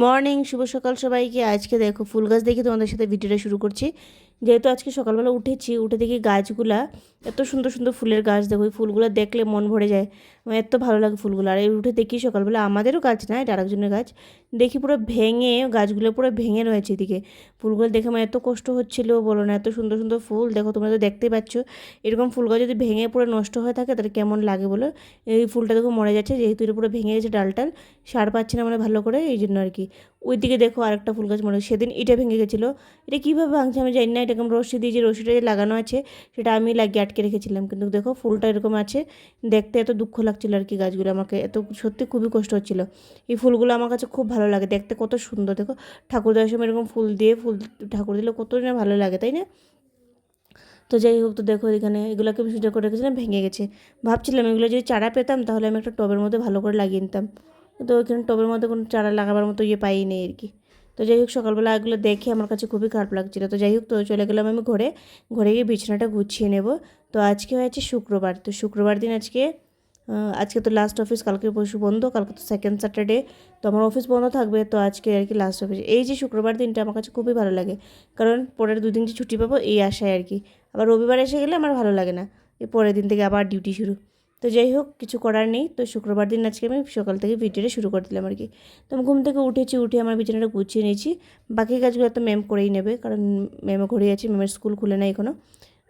Morning শুভ সকাল সবাইকে। আজকে দেখো ফুল গাছ দেখে তোমাদের সাথে ভিডিওটা শুরু করছি। যেহেতু আজকে সকালবেলা উঠেছি, উঠে দেখি গাছগুলা এত সুন্দর সুন্দর ফুলের গাছ দেখো এই ফুলগুলো দেখলে মন ভরে যায়। আমার এত ভালো লাগে ফুলগুলো। আর এই উঠে দেখি সকালবেলা আমাদেরও গাছ না, এটা আরেকজনের গাছ। দেখি পুরো ভেঙে, গাছগুলো পুরো ভেঙে রয়েছে এদিকে। ফুলগুলো দেখে আমার এত কষ্ট হচ্ছিল, বলো না, এত সুন্দর সুন্দর ফুল। দেখো তোমরা তো দেখতেই পাচ্ছ, এরকম ফুল গাছ যদি ভেঙে পুরো নষ্ট হয়ে থাকে, তাহলে কেমন লাগে বলো? এই ফুলটা দেখো মরে যাচ্ছে, যেহেতু এটা পুরো ভেঙে গেছে ডালটাল, সার পাচ্ছে না মানে ভালো করে, এই জন্য আর কি। ওইদিকে দেখো আরেকটা ফুল গাছ মনে হয়। সেদিন এটা ভেঙে গেছিল। এটা কীভাবে ভাঙছে আমি জানি না। এটা এরকম রশি দিয়ে যে রশিটা যে লাগানো আছে, সেটা আমি লাগিয়ে আটকে রেখেছিলাম। কিন্তু দেখো ফুলটা এরকম আছে, দেখতে এত দুঃখ লাগছিল আর কি গাছগুলো আমাকে। এত সত্যি খুবই কষ্ট হচ্ছিল। এই ফুলগুলো আমার কাছে খুব ভালো লাগে। দেখতে কত সুন্দর। দেখো ঠাকুরদার সময় এরকম ফুল দিয়ে ফুল ঠাকুর দিলে কত না ভালো লাগে, তাই না? তো যাই হোক, তো দেখো এখানে এগুলোকে আমি সুযোগ করে রেখেছিলাম, ভেঙে গেছে। ভাবছিলাম এগুলো যদি চারা পেতাম, তাহলে আমি একটা টবের মধ্যে ভালো করে লাগিয়ে নিতাম। তো ওইখানে টবের মধ্যে কোনো চারা লাগাবার মতো ইয়ে পাই নেই আর কি। তো যাই হোক, সকালবেলা এগুলো দেখে আমার কাছে খুবই খারাপ লাগছিল। তো যাই হোক, তো চলে গেলাম আমি ঘরে। ঘরে গিয়ে বিছানাটা গুছিয়ে নেব। তো আজকে হয়েছে শুক্রবার। তো শুক্রবার দিন আজকে আজকে তো লাস্ট অফিস কালকে পরশু বন্ধ, কালকে তো সেকেন্ড স্যাটারডে তো আমার অফিস বন্ধ থাকবে, তো আজকে আর কি লাস্ট অফিস এই যে শুক্রবার দিনটা আমার কাছে খুবই ভালো লাগে। কারণ পরের দুদিন যে ছুটি পাবো, এই আশায় আর কি। আবার রবিবার এসে গেলে আমার ভালো লাগে না। এই পরের দিন থেকে আবার ডিউটি শুরু। তো যাই হোক, কিছু করার নেই। তো শুক্রবার দিন আজকে আমি সকাল থেকে ভিডিওটা শুরু করে দিলাম আর কি। তো আমি ঘুম থেকে উঠেছি, উঠে আমার বিছানাটা গুছিয়ে নিয়েছি। বাকি কাজগুলো তো ম্যাম করেই নেবে, কারণ ম্যামও ঘরেই আছে, ম্যামের স্কুল খুলে নেই এখনও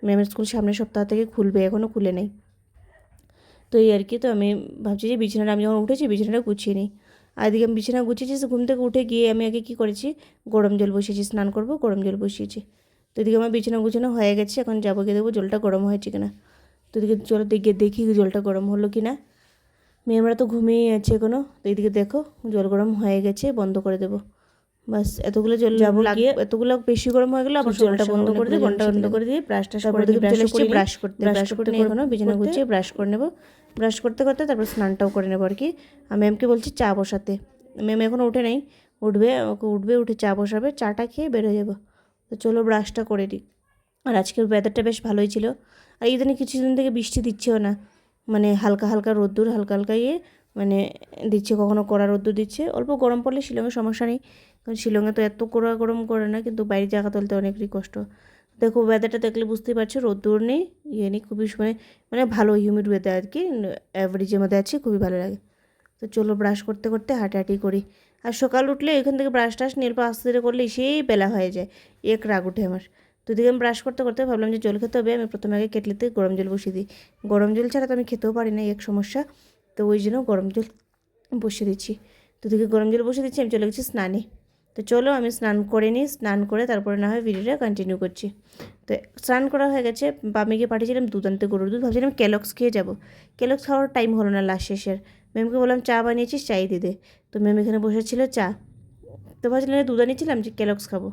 ম্যামের স্কুল সামনের সপ্তাহ থেকে খুলবে এখনও খুলে নেই। তো এই আর কি, তো আমি ভাবছি যে বিছানাটা, আমি যখন উঠেছি, বিছানাটা গুছিয়ে নিই। আর এদিকে আমি বিছানা গুছিয়েছি ঘুম থেকে উঠে গিয়ে আমি আগে কী করেছি, গরম জল বসিয়েছি, স্নান করব, গরম জল বসিয়েছি। তো এদিকে আমার বিছানা গুছানো হয়ে গেছে, এখন যাব গিয়ে দেবো জলটা গরম হয়েছে কিনা। তো এদিকে জল দেখে দেখি জলটা গরম হলো কি না মেয়েরা তো ঘুমিয়েই আছে এখনও তো এইদিকে দেখো জল গরম হয়ে গেছে বন্ধ করে দেবো। বাস এতগুলো জল যাব গিয়ে এতগুলো বেশি গরম হয়ে গেলো আবার জলটা বন্ধ করে দিয়ে ঘণ্টা বন্ধ করে দিয়ে ব্রাশ টাশ করে দিয়ে চলে এসেছি ব্রাশ করতে ব্রাশ করতে এখনও বিছানা গুছিয়ে ব্রাশ করে নেব। ব্রাশ করতে করতে তারপর স্নানটাও করে নেব আর কি। ম্যামকে বলছি চা বসাতে। ম্যাম এখনও উঠে নাই উঠবে ওকে উঠবে উঠে চা বসাবে চাটা খেয়ে বেরো যাব। তো চলো ব্রাশটা করে দিই আর আজকের ওয়েদারটা বেশ ভালোই ছিল। আর ইদানিং কিছুদিন থেকে বৃষ্টি দিচ্ছেও না। মানে হালকা হালকা রোদ্দুর, হালকা হালকা ইয়ে মানে দিচ্ছে, কখনো কড়া রোদ্দুর দিচ্ছে। অল্প গরম পড়লে শিলংয়ে সমস্যা নেই। কারণ শিলংয়ে তো এত কড়া গরম করে না, কিন্তু বাইরে জায়গা তুলতে অনেকই কষ্ট। দেখো ওয়েদারটা দেখলে বুঝতেই পারছ, রোদ্দুর নেই ইয়ে নেই, খুবই মানে মানে ভালো হিউমিড ওয়েদার আর কি। অ্যাভারেজের মধ্যে আছে, খুবই ভালো লাগে। তো চলো ব্রাশ করতে করতে হাঁটাহাঁটি করি। আর সকাল উঠলে এখান থেকে ব্রাশ টাশ নিয়ে আস্তে করলে সেই বেলা হয়ে যায়। এক রাগ উঠে আমার। তো দিকে আমি ব্রাশ করতে করতে ভাবলাম যে জল খেতে হবে, আমি প্রথমে আগে কেটলিতে গরম জল বসিয়ে দিই। গরম জল ছাড়া তো আমি খেতেও পারি না, এক সমস্যা। তো ওই জন্য গরম জল বসিয়ে দিচ্ছি। তো গরম জল বসিয়ে দিচ্ছি, আমি চলে গেছি স্নানে। তো চলো আমি স্নান করে নিই, স্নান করে তারপরে না হয় ভিডিওটা কন্টিনিউ করছি। তো স্নান করা হয়ে গেছে, বামে গিয়ে পাঠিয়েছিলাম দুধ আনতে, গরুর দুধ। ভাবছিলাম ক্যালক্স খেয়ে যাব। ক্যালক্স খাওয়ার টাইম হলো না লাস্ট শেষের। ম্যামকে বললাম, চা বানিয়েছিস? চাই দিদে। তো ম্যাম এখানে বসেছিল চা। তো ভাবছিলাম দুধ আনিয়েছিলাম যে ক্যালক্স খাব।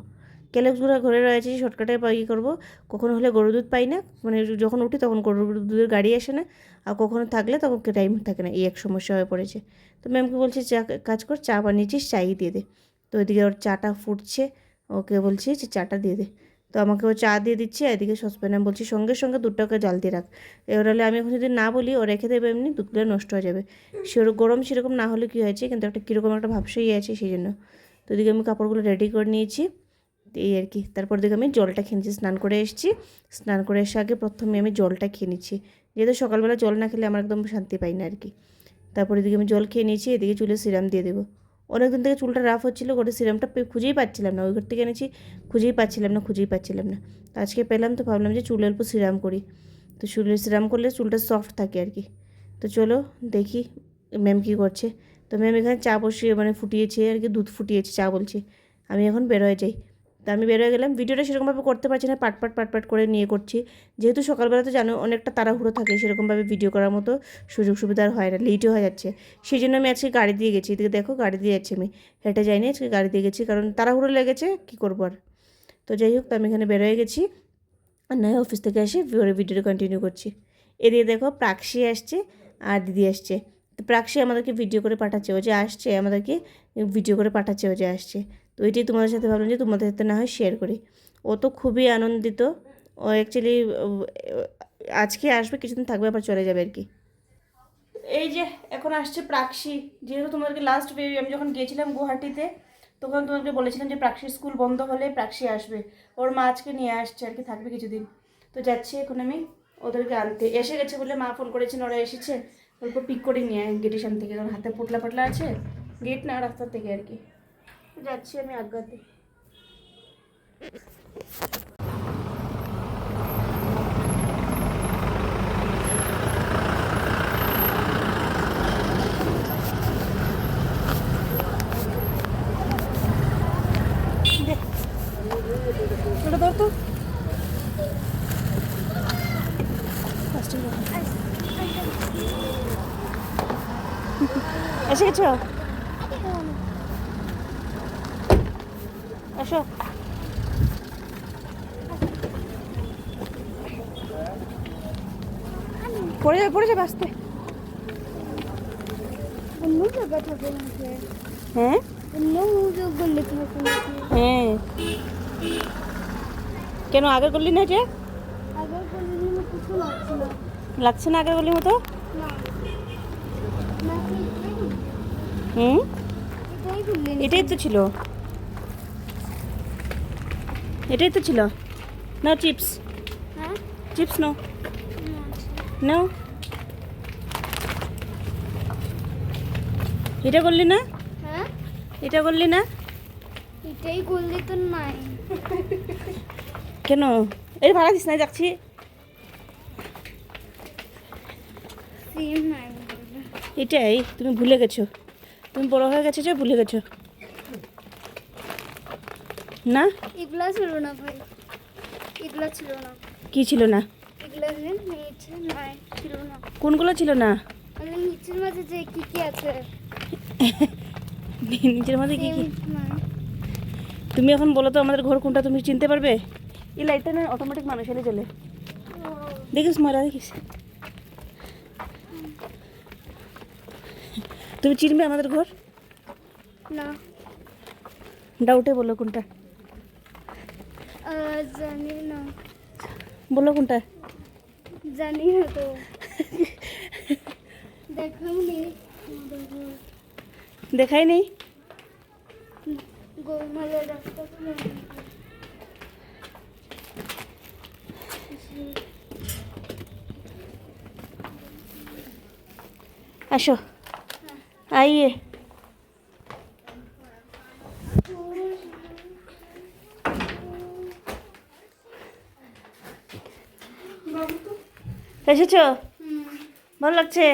ক্যালক্সগুলো ঘরে রয়েছে শর্টকাটে ইয়ে করব? কখনো হলে গরুর দুধ পাই না মানে যখন উঠি তখন গরুর দুধের গাড়ি আসে না, আর কখনো থাকলে তখন টাইম থাকে না, এই এক সমস্যা হয়ে পড়েছে। তো ম্যামকে বলছি, চা, কাজ কর, চা বানিয়েছিস, চাই দিয়ে দে। তো ওইদিকে ওর চাটা ফুটছে, ওকে বলছি যে, চাটা দিয়ে দে। তো আমাকে ও চা দিয়ে দিচ্ছে এদিকে সসপ্যানে বলছি, সঙ্গে সঙ্গে দুধটাকে জাল দিয়ে রাখ। এবার হলে আমি এখন যদি না বলি, ও রেখে দেবে এমনি, দুধগুলো নষ্ট হয়ে যাবে। সেরকম গরম সেরকম না হলে কী হয়েছে, কিন্তু একটা কীরকম একটা ভাবসাই আছে সেই জন্য। তো ওদিকে আমি কাপড়গুলো রেডি করে নিয়েছি। এই আর কি। তারপর দিকে আমি জলটা খেয়ে নিচ্ছি স্নান করে এসেছি। স্নান করে এসে আগে প্রথমে আমি জলটা খেয়ে নিচ্ছি। যেহেতু সকালবেলা জল না খেলে আমার একদম শান্তি পাই না আর কি। তারপর এদিকে আমি জল খেয়ে নিয়েছি, এদিকে চুলে সিরাম দিয়ে দেবো। অনেকদিন থেকে চুলটা রাফ হচ্ছিল, গোটা সিরামটা খুঁজেই পাচ্ছিলাম না। ওই ঘর থেকে এনেছি, খুঁজেই পাচ্ছিলাম না, খুঁজেই পাচ্ছিলাম না। তো আজকে পেলাম তো, ভাবলাম যে চুলের উপর সিরাম করি। তো চুলে সিরাম করলে চুলটা সফট থাকে আর কি। তো চলো দেখি ম্যাম কী করছে। তো ম্যাম এখানে চা বসিয়ে মানে ফুটিয়েছে আর কি, দুধ ফুটিয়েছে, চা বলছে। আমি এখন বেরোয় যাই। তা আমি বেরোয় গেলাম। ভিডিওটা সেরকমভাবে করতে পারছি না, পাট পাট পাট পাট করে নিয়ে করছি। যেহেতু সকালবেলা তো জানো, অনেকটা তাড়াহুড়ো থাকে, সেরকমভাবে ভিডিও করার মতো সুযোগ সুবিধা আর হয় না লেটও হয়ে যাচ্ছে। সেই জন্য আমি আজকে গাড়ি দিয়ে গেছি, এদিকে দেখো গাড়ি দিয়ে যাচ্ছি আমি। হেঁটে যাইনি আজকে, গাড়ি দিয়ে গেছি, কারণ তাড়াহুড়ো লেগেছে, কী করব আর? তো যাই হোক, তো আমি এখানে বেরোয় গেছি। আর নয় অফিস থেকে এসে ভিডিওটা কন্টিনিউ করছি। এদিকে দেখো প্রাক্সি আসছে আর দিদি আসছে। তো প্রাক্সি আমাদেরকে ভিডিও করে পাঠাচ্ছে, ও যে আসছে, আমাদেরকে ভিডিও করে পাঠাচ্ছে, ও যে আসছে। তো ওইটাই তোমাদের সাথে ভাবলাম যে তোমাদের সাথে না হয় শেয়ার করি। ও তো খুবই আনন্দিত। ও অ্যাকচুয়ালি আজকে আসবে, কিছুদিন থাকবে, আবার চলে যাবে আর কি। এই যে, এখন আসছে প্রাক্সি। যেহেতু তোমাদেরকে লাস্ট আমি যখন গিয়েছিলাম গুয়াহাটিতে, তখন তোমাকে বলেছিলাম যে প্রাক্সি স্কুল বন্ধ হলে প্রাক্সি আসবে। ওর মা আজকে নিয়ে আসছে আর কি, থাকবে কিছুদিন। তো যাচ্ছি এখন আমি ওদেরকে আনতে। এসে গেছে বলে মা ফোন করেছেন, ওরা এসেছে। অল্প পিক করে নিয়ে গেটের সামনে থেকে। কারণ হাতে পোটলা পাটলা আছে গেট না, রাস্তার থেকে আর কি। যাচ্ছি আমি আজ্ঞাতে। ওটা ধর তো। এসে গেছো? এসো পড়ে যাবে পড়ে যাবে আসতে হ্যাঁ? হ্যাঁ। কেন আগের করলি না যে? লাগছে না আগের করলি মতো? হুম? এটাই তো ছিল। এটাই তো ছিল। নাও চিপস। হ্যাঁ? চিপস নাও। না, নাও। এটা করলি না? হ্যাঁ? এটা করলি না? এটাই গল্লি তো নাই। কেন? এই ভাড়া দিস না যাচ্ছি। এটাই তুমি ভুলে গেছো। তুমি বড় হয়ে গেছো যে ভুলে গেছো। না? এগুলা ছিল না ভাই। এগুলা ছিল না। কি ছিল না? এগুলা যে নিচে নাই ছিল না। কোনগুলো ছিল না? মানে নিচের মাঝে যে কি কি আছে। নিজের মধ্যে কি কি? তুমি এখন বলো তো আমাদের ঘর কোনটা তুমি চিনতে পারবে? এই লাইটটা না অটোমেটিক মানুষ এলে চলে দেখিস ময়রা দেখিস। তুমি চিনবে আমাদের ঘর? না। ডাউটে বলো কোনটা। জানি না। বলো কোনটা? জানি না তো। দেখামনি দেখাই নেই? গোলমালের রাস্তা আসো। আইয়ে। এসেছ? ভালো লাগছে?